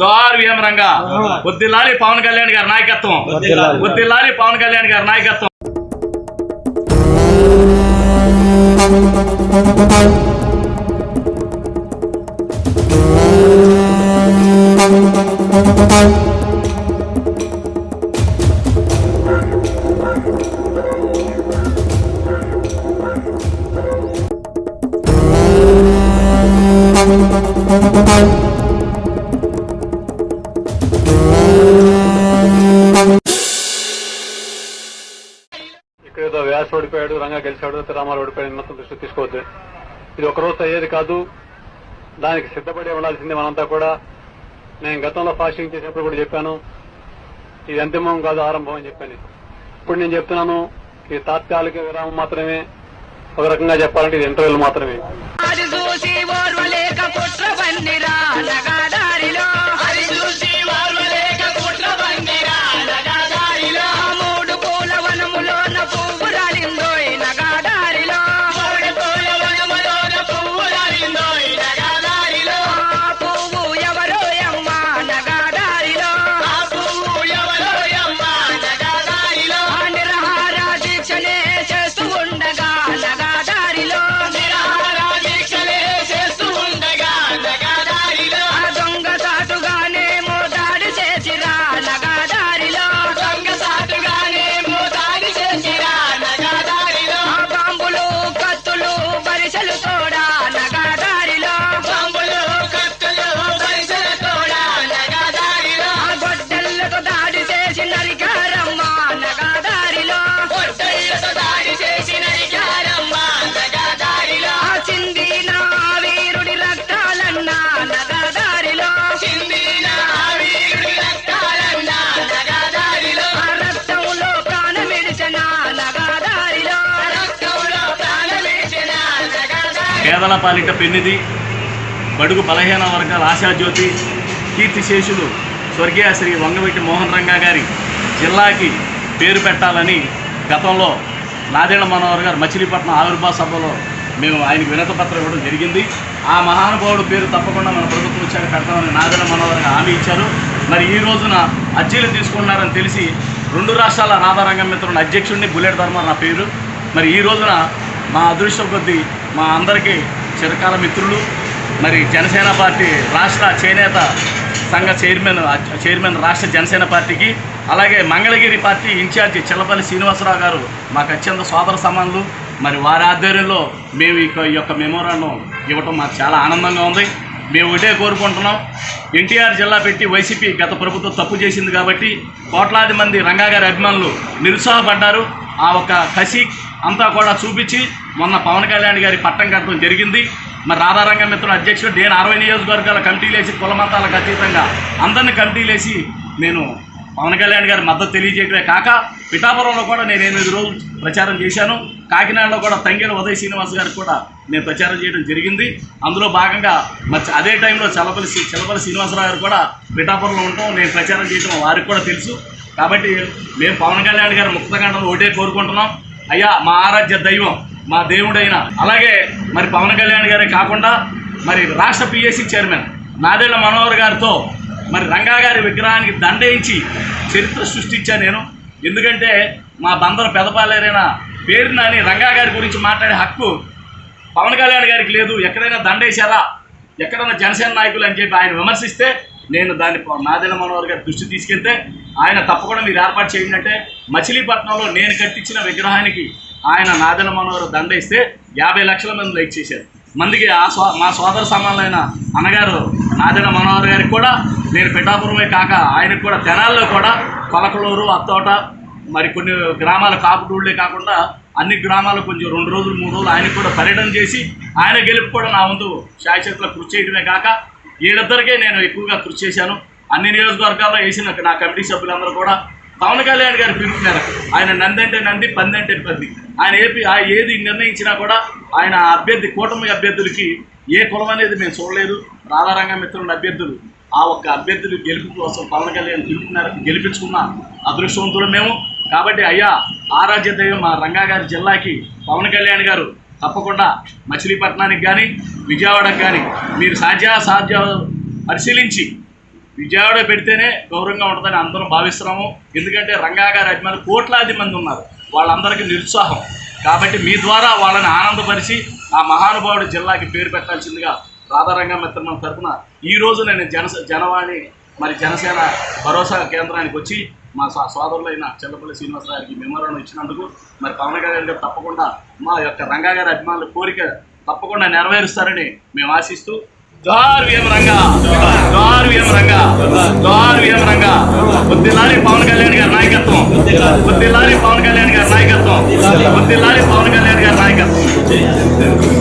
జోహార్ VM Ranga వద్దిల్లాలి పవన్ కళ్యాణ్ గారి నాయకత్వం. వర్ధిల్లాలి. వద్దిల్లాలి పవన్ కళ్యాణ్ గారి నాయకత్వం. ఇక్కడ ఏదో వ్యాస్ ఓడిపోయాడు రంగా గెలిచాడు రామారావు ఓడిపోయాడు మొత్తం దృష్టి తీసుకోవద్దు. ఇది ఒక రోజు అయ్యేది కాదు. దానికి సిద్ధపడి ఉండాల్సిందే మనంతా కూడా. నేను గతంలో ఫాస్టింగ్ చేసినప్పుడు కూడా చెప్పాను. ఇది అంతిమం కాదు ఆరంభం అని చెప్పాను. ఇప్పుడు నేను చెప్తున్నాను ఇది తాత్కాలిక విరామం మాత్రమే. ఒక రకంగా చెప్పాలంటే ఇది ఇంటర్వ్యూలు మాత్రమే. పేదల పాలిట పెన్నిది బడుగు బలహీన వర్గాల ఆశాజ్యోతి కీర్తిశేషులు స్వర్గీయ శ్రీ వంగవీటి మోహన్ రంగా గారి జిల్లాకి పేరు పెట్టాలని గతంలో నాదేళ్ళ మనోహర్ గారు మచిలీపట్నం ఆవిర్భావ సభలో మేము ఆయనకు వినతి పత్రం ఇవ్వడం జరిగింది. ఆ మహానుభావుడు పేరు తప్పకుండా మన ప్రభుత్వం వచ్చాక పెడతామని నాదేళ్ళ మనోహర్ హామీ ఇచ్చారు. మరి ఈ రోజున అర్జీలు తీసుకున్నారని తెలిసి రెండు రాష్ట్రాల రాధారంగం మిత్రుడు అధ్యక్షుడిని బుల్లెట్ ధర్మ నా పేరు. మరి ఈ రోజున మా అదృష్టం కొద్దీ మా అందరికీ చిరకాల మిత్రులు మరి జనసేన పార్టీ రాష్ట్ర చేనేత సంఘ చైర్మన్ చైర్మన్ రాష్ట్ర జనసేన పార్టీకి అలాగే Mangalagiri party in charge Chillapalli Srinivasa Rao గారు మాకు అత్యంత సోదర సమానులు. మరి వారి ఆధ్వర్యంలో మేము ఈ యొక్క- మెమోరాండం ఇవ్వటం మాకు చాలా ఆనందంగా ఉంది. మేము ఒకటే కోరుకుంటున్నాం. ఎన్టీఆర్ జిల్లా పెట్టి వైసీపీ గత ప్రభుత్వం తప్పు చేసింది కాబట్టి కోట్లాది మంది రంగా గారి అభిమానులు నిరుత్సాహపడ్డారు. ఆ ఒక కసి అంతా కూడా చూపించి మొన్న పవన్ కళ్యాణ్ గారి పట్టం కట్టడం జరిగింది. మరి రాధారంగ మిత్రుల అధ్యక్షుడు నేను అరవై నియోజకవర్గాల కమిటీలేసి కులమతాలకు అతీతంగా అందరిని కమిటీలేసి నేను పవన్ కళ్యాణ్ గారి మద్దతు తెలియజేయడమే కాక పిఠాపురంలో కూడా నేను ఎనిమిది రోజులు ప్రచారం చేశాను. కాకినాడలో కూడా తంగేడు ఉదయ్ శ్రీనివాస్ గారికి కూడా నేను ప్రచారం చేయడం జరిగింది. అందులో భాగంగా మరి అదే టైంలో చలపల్లి శ్రీ- శ్రీనివాసరావు గారు కూడా పిఠాపురంలో ఉంటాం. నేను ప్రచారం చేయడం వారికి కూడా తెలుసు. కాబట్టి మేము పవన్ కళ్యాణ్ గారి ముక్తగంటలో ఒకటే కోరుకుంటున్నాం. అయ్యా మా ఆరాధ్య దైవం మా దేవుడైన. అలాగే మరి పవన్ కళ్యాణ్ గారే కాకుండా మరి రాష్ట్ర పిఎస్సి చైర్మన్ నాదేళ్ళ మనోహర్ గారితో మరి రంగా గారి విగ్రహానికి దండయించి చరిత్ర సృష్టించాను నేను. ఎందుకంటే మా బందరు పెదపాలేరైన పేరున అని రంగా గారి గురించి మాట్లాడే హక్కు పవన్ కళ్యాణ్ గారికి లేదు. ఎక్కడైనా దండేశారా? ఎక్కడైనా జనసేన నాయకులు అని చెప్పి ఆయన విమర్శిస్తే నేను దాన్ని నాదెల మనోహర్ గారి దృష్టి తీసుకెళ్తే ఆయన తప్పకుండా మీరు ఏర్పాటు చేయండి మచిలీపట్నంలో నేను కట్టించిన విగ్రహానికి ఆయన నాదెల మనోహర్ దండేస్తే యాభై లక్షల మంది లైక్ చేశారు. మందికి ఆ సో మా సోదర సమానులైన అన్నగారు నాదెల మనోహర్ గారికి కూడా నేను పిఠాపురమే కాక ఆయనకు కూడా తెనాల్లో కూడా కొలకలూరు అత్తోట మరి కొన్ని గ్రామాల కాపుటూళ్ళే కాకుండా అన్ని గ్రామాలు కొంచెం రెండు రోజులు మూడు రోజులు ఆయనకు కూడా పర్యటన చేసి ఆయన గెలుపు కూడా నా ముందు శాయచేతుల కృషి చేయడమే కాక వీళ్ళిద్దరికే నేను ఎక్కువగా కృషి చేశాను. అన్ని నియోజకవర్గాల్లో వేసిన నా కమిటీ సభ్యులందరూ కూడా పవన్ కళ్యాణ్ గారి పిలుపు మేరకు ఆయన నంది అంటే నంది పంది అంటే పంది. ఆయన ఏపీ ఆ ఏది నిర్ణయించినా కూడా ఆయన అభ్యర్థి కూటమి అభ్యర్థులకి ఏ కులం అనేది మేము చూడలేదు. రాధారంగ మిత్రుల అభ్యర్థులు ఆ ఒక్క అభ్యర్థులు గెలుపు కోసం పవన్ కళ్యాణ్ పిలుపు మేరకు గెలిపించుకున్న అదృష్టవంతులు మేము. కాబట్టి అయ్యా ఆరాధ్య దైవం మా రంగా గారి జిల్లాకి పవన్ కళ్యాణ్ గారు తప్పకుండా మచిలీపట్నానికి కానీ విజయవాడకు కానీ మీరు సాధ్యాసాధ్యాలు పరిశీలించి విజయవాడ పెడితేనే గౌరవంగా ఉంటుందని అందరం భావిస్తున్నాము. ఎందుకంటే రంగా గారి అభిమానులు కోట్లాది మంది ఉన్నారు. వాళ్ళందరికీ నిరుత్సాహం. కాబట్టి మీ ద్వారా వాళ్ళని ఆనందపరిచి ఆ మహానుభావుడు జిల్లాకి పేరు పెట్టాల్సిందిగా రాధారంగా మిత్రం తరఫున ఈ రోజు నేను జన జనవాణి మరి జనసేన భరోసా కేంద్రానికి వచ్చి మా సోదరులు అయిన చెల్లపల్లి శ్రీనివాసరావుకి మెమోరాన్ని ఇచ్చినందుకు మరి పవన్ కళ్యాణ్ గారు తప్పకుండా మా యొక్క రంగా గారి అభిమానుల కోరిక తప్పకుండా నెరవేరుస్తారని మేము ఆశిస్తూ జోహార్ రంగా జోహార్ రంగా జోహార్ రంగా బుద్ధిలారి పవన్ కళ్యాణ్ గారి నాయకత్వం బుద్ధిలారి పవన్ కళ్యాణ్ గారి నాయకత్వం బుద్ధిలారి పవన్ కళ్యాణ్ గారి నాయకత్వం.